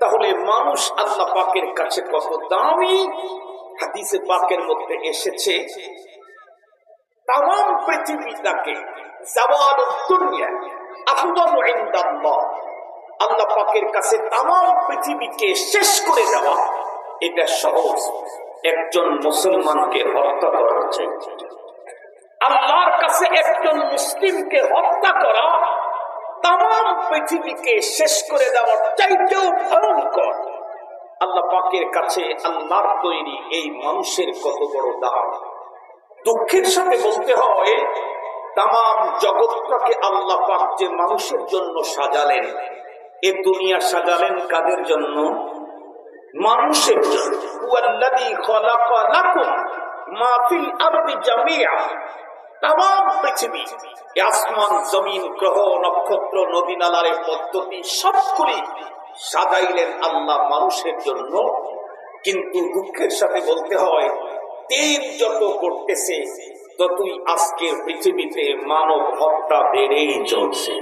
তাহলে মানুষ আল্লাহ পাকের কাছে কত দামি হাদিসে পাকের মধ্যে এসেছে। তাম আফদালু ইনদাল্লাহ। আল্লাহ পাকের কাছে তাম পৃথিবীকে শেষ করে দেওয়া, এটা সহজ। একজন মুসলমানকে হত্যা করা আল্লাহর কাছে একজন মুসলিমকে হত্যা করা তাম পৃথিবীকে শেষ করে দেওয়ার চাইতেও ভয়ঙ্কর। আল্লাহ পাকের কাছে আল্লাহর তৈরি এই মানুষের কত বড় দাম। দুঃখের সাথে বলতে হয় তাম জগৎটাকে আল্লাহ পাক যে মানুষের জন্য সাজালেন, এ দুনিয়া সাজালেন কাদের জন্য? মানুষের জন্য। তাম পৃথিবী আসমান, জমিন, গ্রহ, নক্ষত্র, নদী পদ্ধতি সবগুলি সাজাইলেন আল্লাহ মানুষের জন্য। কিন্তু দুঃখের সাথে বলতে হয় দিন যত করতেছে, ততই আজকের পৃথিবীতে মানব হত্যা বেড়েই চলছে।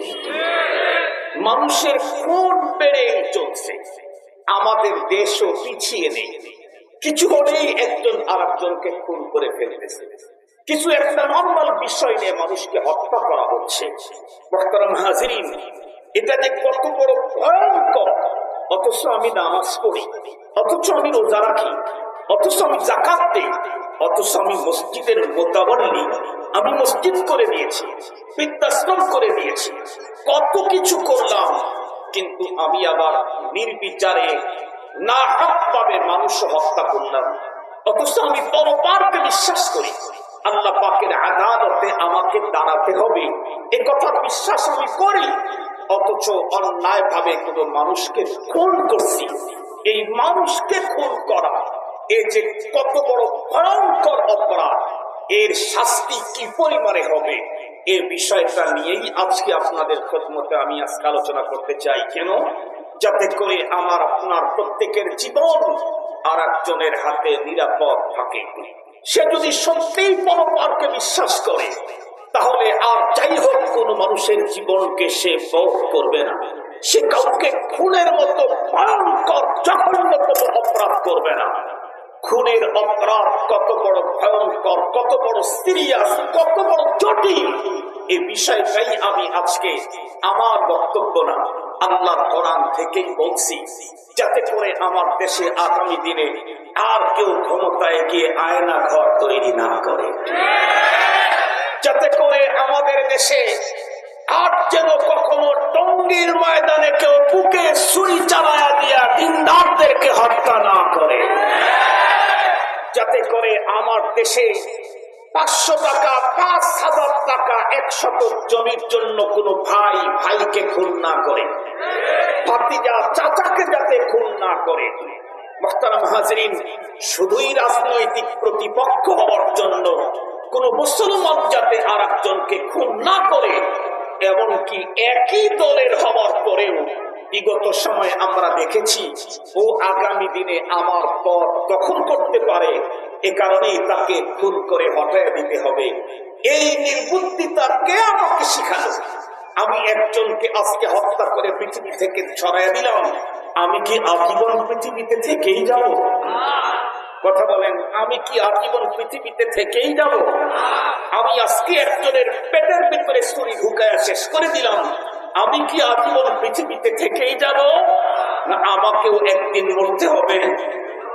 মানুষের খুন বেড়েই চলছে। আমাদের দেশও পিছিয়ে নেই। কিছু হলেই একজন আর একজনকে খুন করে ফেলতেছে। কিছু একটা নর্মাল বিষয় নিয়ে মানুষকে হত্যা করা হচ্ছে। বর্তমান হাজিরিন, এটা যে কত বড় ভয়ঙ্কর। অথচ আমি নামাজ পড়ি, অথচ আমি রোজা রাখি, অথচ আমি জাকাত দিই, অথচ আমি মসজিদের মোতাবল্লি আমি মসজিদ করে দিয়েছি বৃদ্ধাশ্রম করে দিয়েছি কত কিছু করলাম, কিন্তু আমি আবার নির্বিচারে না হাত পাবে মানুষ হত্যা করলাম। অথচ আমি পরপারকে বিশ্বাস করি। আল্লাহ পাকের আদালতে আমাকে দাঁড়াতে হবে। এ কথা বিশ্বাস আমি করি, অথচ অন্যায় ভাবে কোনো মানুষকে খুন করছি। এই মানুষকে খুন করা, এ যে কত বড় ভয়ঙ্কর অপরাধ, এর শাস্তি কি পরিমাণে হবে, এ বিষয়টা নিয়েই আজকে আপনাদের খদমতে আমি আজকে আলোচনা করতে চাই। কেন? যাতে করে আমার আপনার প্রত্যেকের জীবন আর একজনের হাতে নিরাপদ থাকে। সে যদি সত্যিই পরপারকে বিশ্বাস করে, তাহলে আর যাই হোক, কোন মানুষের জীবনকে সে বধ করবে না। সে কাউকে খুনের মতো ভয়ঙ্কর জঘন্যতম অপরাধ করবে না। খুনের অপরাধ কত বড় ভয়ঙ্কর, কত বড় সিরিয়াস, কত বড় জটিল। এ বিষয়টাই আমি আজকে আমার বক্তব্য না, আল্লাহ কোরআন থেকেই বলছি, যাতে করে আমার দেশে আগামী দিনে আর কেউ ক্ষমতায় গিয়ে আয়না ঘর তৈরি না করে। যাতে করে আমাদের দেশে আর যেন কখনো টঙ্গির ময়দানে কেউ বুকে ছুরি চালায়া দিয়া দিনদারদেরকে হত্যা না করে। যাতে করে আমার দেশে পাঁচশো টাকা, পাঁচ হাজার টাকা, একশত জমির জন্য কোনো ভাই ভাইকে খুন না করে। ভাতিজা চাচাকে যাতে খুন না করে। শুধুই রাজনৈতিক প্রতিপক্ষ হওয়ার জন্য কোন মুসলমান যাতে আর একজনকে খুন না করে, এমনকি একই দলের হওয়ার পরেও বিগত আমরা দেখেছি, ও আগামী দিনে আমার দখল করতে পারে, এ কারণেই তাকে খুন করে হটায় দিতে হবে। এই নির্বুদ্ধিতা কে আমাকে শিখালো? আমি একজনকে আজকে হত্যা করে পৃথিবী থেকে ছড়াইয়া দিলাম। আমি কি আজীবন পৃথিবীতে থেকেই যাব? কথা বলেন, আমি কি আজীবন পৃথিবীতে থেকেই যাব? আমি আজকে একজনের পেটের ভিতরে ছুরি ঢুকায় শেষ করে দিলাম। আমি কি আজীবন পৃথিবীতে থেকেই যাব? না, আমাকেও একদিন মরতে হবে।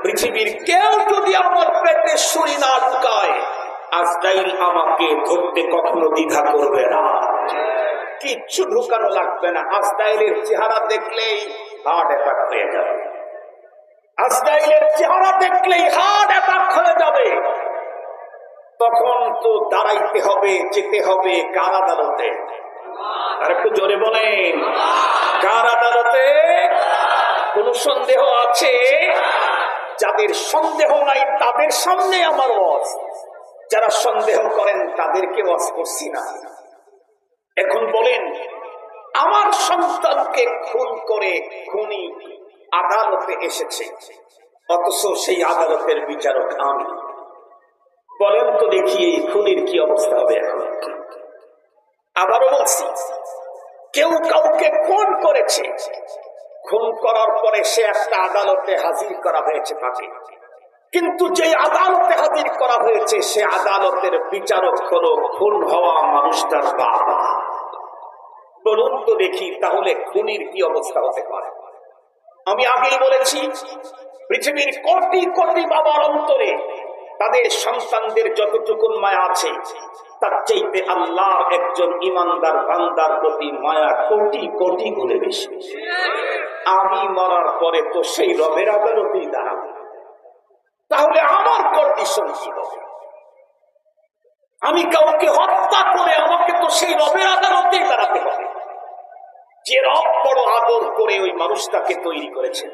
পৃথিবীর কেউ যদি আমার পেটে ছুরি না ঢুকায়, আজরাইল আমাকে ধরতে কখনো দ্বিধা করবে না। কিচ্ছু ঢুকানো লাগবে না। আজরাইলের চেহারা দেখলেই হার্ট অ্যাটাক হয়ে যাবে। আজরাইলের চেহারা দেখলেই হার্ট অ্যাটাক হয়ে যাবে। তখন তো দাঁড়াইতে হবে, যেতে হবে কার আদালতে আর একটু জোরে বলেন কার আদালতে কোন সন্দেহ আছে? যাদের সন্দেহ নাই, তাদের সামনে আমার ওয়াজ। যারা সন্দেহ করেন, তাদেরকে ওয়াজ করছি না। এখন বলেন আমার সন্তানকে খুন করে খুনি আদালতে এসেছে। অথচ সেই আদালতের বিচারক আমি। বলেন তো দেখি এই খুনির কি অবস্থা হবে এখন। আবারও বলছি, কেউ কাউকে খুন করেছে। খুন করার পরে সে একটা আদালতে হাজির করা হয়েছে তাকে। কিন্তু যে আদালতে হাজির করা হয়েছে, সে আদালতের বিচারক হলো খুন হওয়া মানুষটার বাবা। বলুন তো দেখি, তাহলে খুনির কি অবস্থা হতে পারে? আমি আগেই বলেছি, পৃথিবীর কোটি কোটি বাবার অন্তরে তাদের সন্তানদের যতটুকু মায়া আছে, তার চাইতে আল্লাহ একজন ইমানদার বান্দার প্রতি মায়া কোটি কোটি গুণে বেশি। আমি মরার পরে তো সেই রবের আদালতেই দাঁড়াবো। তাহলে আমার কন্ডিশন কি আমি কাউকে হত্যা করে আমাকে তো সেই রবের আদালতেই দাঁড়াতে হবে। যে রব বড় আদর করে ওই মানুষটাকে তৈরি করেছেন,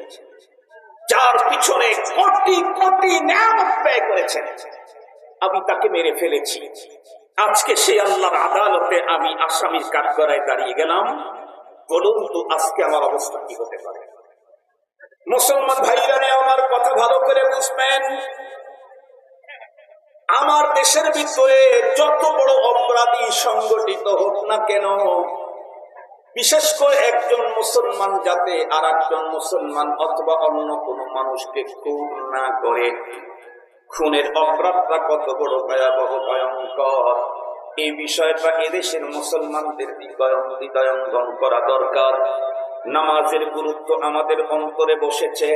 যার পিছনে কোটি কোটি নিয়ামত ব্যয় করেছেন। আমি তাকে মেরে ফেলেছি। আজকে সেই আল্লাহর আদালতে আমি আসামির কাঠগড়ায় দাঁড়িয়ে গেলাম। বলুন তো আজকে আমার অবস্থা কি হতে পারে? মুসলমান ভাইরা আমার কথা ভালো করে বুঝবেন। আমার দেশের ভিতরে যত বড় অপরাধী সংগঠিত হোক না কেন, বিশেষ করে একজন মুসলমান যাতে আর একজন মুসলমান অথবা অন্য কোন মানুষকে খুন না করে, খুনের অপরাধটা কত বড় ভয়াবহ, ভয়ঙ্কর। এই বিষয়টা এদেশের মুসলমানদের হৃদয়ং হৃদয়ঙ্গম করা দরকার। নামাজের গুরুত্ব আমাদের অন্তরে বসেছে,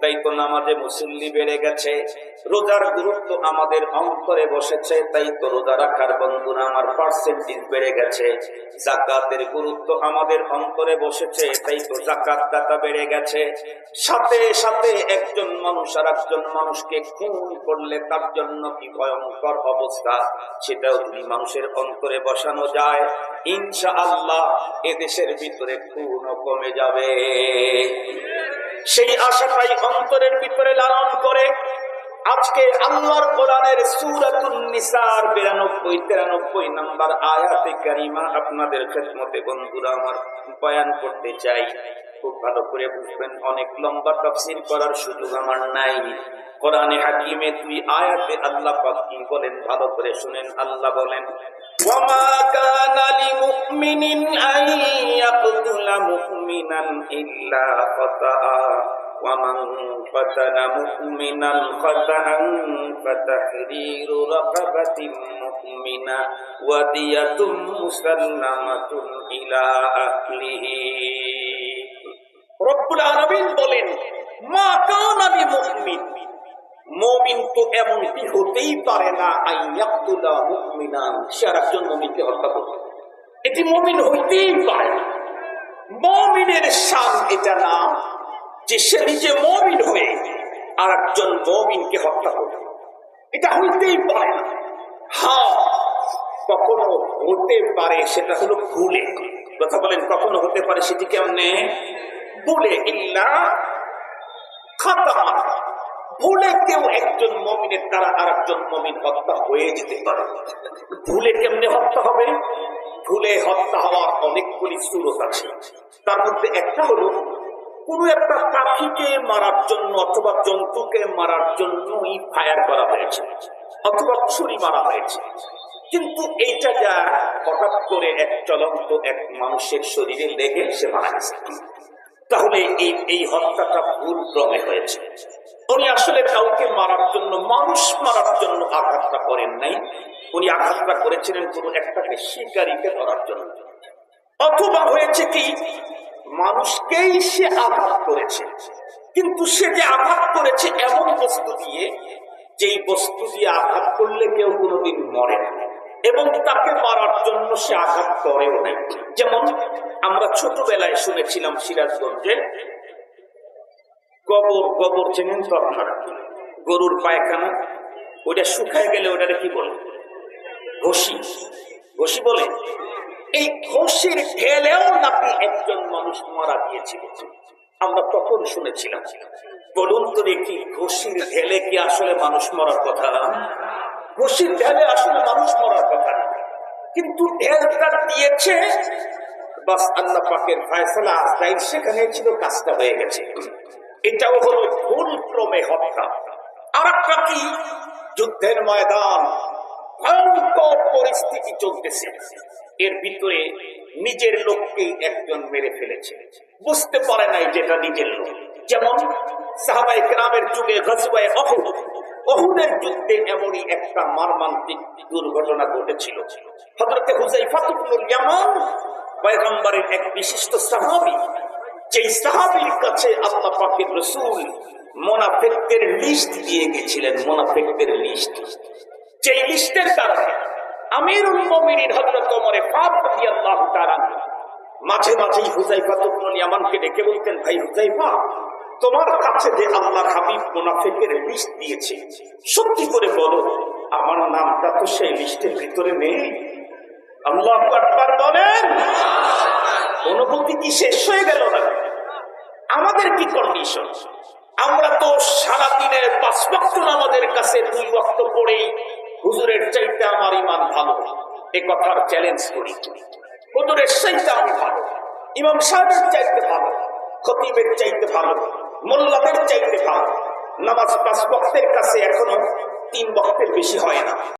তাই তো নামাজে মুসল্লি বেড়ে গেছে। রোজার গুরুত্ব আমাদের অন্তরে বসেছে, তাই তো রোজা রাখার বন্ধুরা আমার পার্সেন্টেজ বেড়ে গেছে। জাকাতের গুরুত্ব আমাদের অন্তরে বসেছে, তাই তো জাকাত দাতা বেড়ে গেছে। সাথে সাথে একজন মানুষ আর একজন মানুষকে খুন করলে তার জন্য কি ভয়ঙ্কর অবস্থা, সেটাও যদি মানুষের অন্তরে বসানো যায় ইনশা আল্লাহ এদেশের ভিতরে খুন কমে যাবে। সেই আশাটাই অন্তরের ভিতরে লালন করে আজকে আল্লাহর কোরআনের সুরাতুন নিসার বিরানব্বই, তিরানব্বই নাম্বার আয়াতে কারিমা আপনাদের খেদমতে বন্ধুরা আমার বয়ান করতে চাই। খুব ভালো করে বুঝবেন, অনেক লম্বা তফসিল করার সুযোগ আমার নাই। কোরআনে হাকিমে দুই আয়াতে আল্লাহ পাক কি বলেন? ভালো করে শুনেন, আল্লাহ বলেন وما كان لمؤمن أن يقتل مؤمنا إلا خطأ ومن قتل مؤمنا خطأ فتحرير رقبة مؤمنة ودية مسلمة إلى أهله رب العالمين বলেন মা কানা লিমুমিন মমিন তো এমনটি হতেই পারে না একজন মমিনকে হত্যা করবে এটি মমিন হইতেই পারে না। মমিনের এটা যে সে নিজে মমিন হয়ে আর একজন মমিনকে হত্যা করবে। এটা হইতেই পারে না। হ্যাঁ কখনো হতে পারে, সেটা হলো ভুলে। কথা বলেন, কখনো হতে পারে সেটি কেমনে? ভুলে। ইল্লা খাতা। ভুলে কেউ একজন মমিনের দ্বারা আর একজন মমিন হত্যা হয়ে যেতে পারে। ভুলে কেমনে হত্যা হবে? ভুলে হত্যা হওয়ার অনেকগুলি সুরত আছে। তার মধ্যে একটা হলো, কোন একটা পাখিকে মারার জন্য অথবা জন্তুকে মারার জন্যই ফায়ার করা হয়েছে, অথবা ছুরি মারা হয়েছে। কিন্তু এইটা যা হঠাৎ করে এক চলন্ত এক মানুষের শরীরে লেগে সে মারা গেছে। তাহলে এই এই হত্যাটা ভুল ক্রমে হয়েছে। উনি আসলে কাউকে মারার জন্য, মানুষ মারার জন্য আঘাতটা করেন নাই। উনি আঘাতটা করেছিলেন কোন একটাকে শিকারীকে ধরার জন্য। অথবা হয়েছে কি, মানুষকেই সে আঘাত করেছে। কিন্তু সে যে আঘাত করেছে এমন বস্তু দিয়ে, যেই বস্তু দিয়ে আঘাত করলে কেউ কোনোদিন মরে না। এবং তাকে মারার জন্য সে আঘাত করেও নাই। যেমন আমরা ছোটবেলায় শুনেছিলাম সিরাজগঞ্জে গোবর গোবর চেনেন তো গরুর পায়খানা, ওইটা শুকায় গেলে ওটারে কি বলে? ঘষি। ঘষি বলে, এই ঘষির ঢেলেও নাকি একজন মানুষ মারা গিয়েছিল। আমরা তখন শুনেছিলাম। বলুন তো দেখি, ঘষির ঢেলে কি আসলে মানুষ মরার কথা? ঘষির ঢেলে আসলে মানুষ মরার কথা। কিন্তু ঢেলটা দিয়েছে, বাস আল্লাহ পাকের ফায়সালা সেখানে ছিল কাজটা হয়ে গেছে। এটাও হলো ভুল ক্রমে হত্যা আর একটা কি যুদ্ধের ময়দান, ভয়ঙ্কর পরিস্থিতি চলতেছে। এর ভিতরে নিজের লোককেই একজন মেরে ফেলেছে। বুঝতে পারে নাই যেটা নিজের লোক। যেমন সাহাবাই গ্রামের যুগে গজবায় অহুদ। অহুদের যুদ্ধে এমনই একটা মর্মান্তিক দুর্ঘটনা ঘটেছিল। হজরতে হুজাইফাতুল ইয়ামান, পয়গম্বরের এক বিশিষ্ট সাহাবী যেই সাহাবীর কাছে আল্লাহ পাকের রসুল মোনাফেকদের লিস্ট দিয়ে গেছিলেন, মোনাফেকদের লিস্ট। যেই লিস্টের কারণে আমিরুল মাঝে মাঝেই হুজাইফা ইবনে ইয়ামানকে বলতেন, ভাই হুজাইফা তোমার কাছে যে আল্লাহর হাবিব মুনাফিকের লিস্ট দিয়েছে, সত্যি করে বলো, আমার নামটা তো সেই লিস্টের ভিতরে নেই। আল্লাহু বলেন। অনুভূতি কি শেষ হয়ে গেল না? আমাদের কি কন্ডিশন আমরা তো সারা দিনের পাঁচ বক্ত আমাদের কাছে দুই বক্ত পড়েই হুজুরের চাইতে আমার ইমান ভালো। এ কথার চ্যালেঞ্জ করি। হুজুরের চাইতে আমি ভালো। ইমাম সাহেবের চাইতে ভালো। খতিবের চাইতে ভালো। মোল্লাদের চাইতে ভালো। নামাজ পাঁচ বক্তের কাছে এখনও তিন বক্তের বেশি হয় না।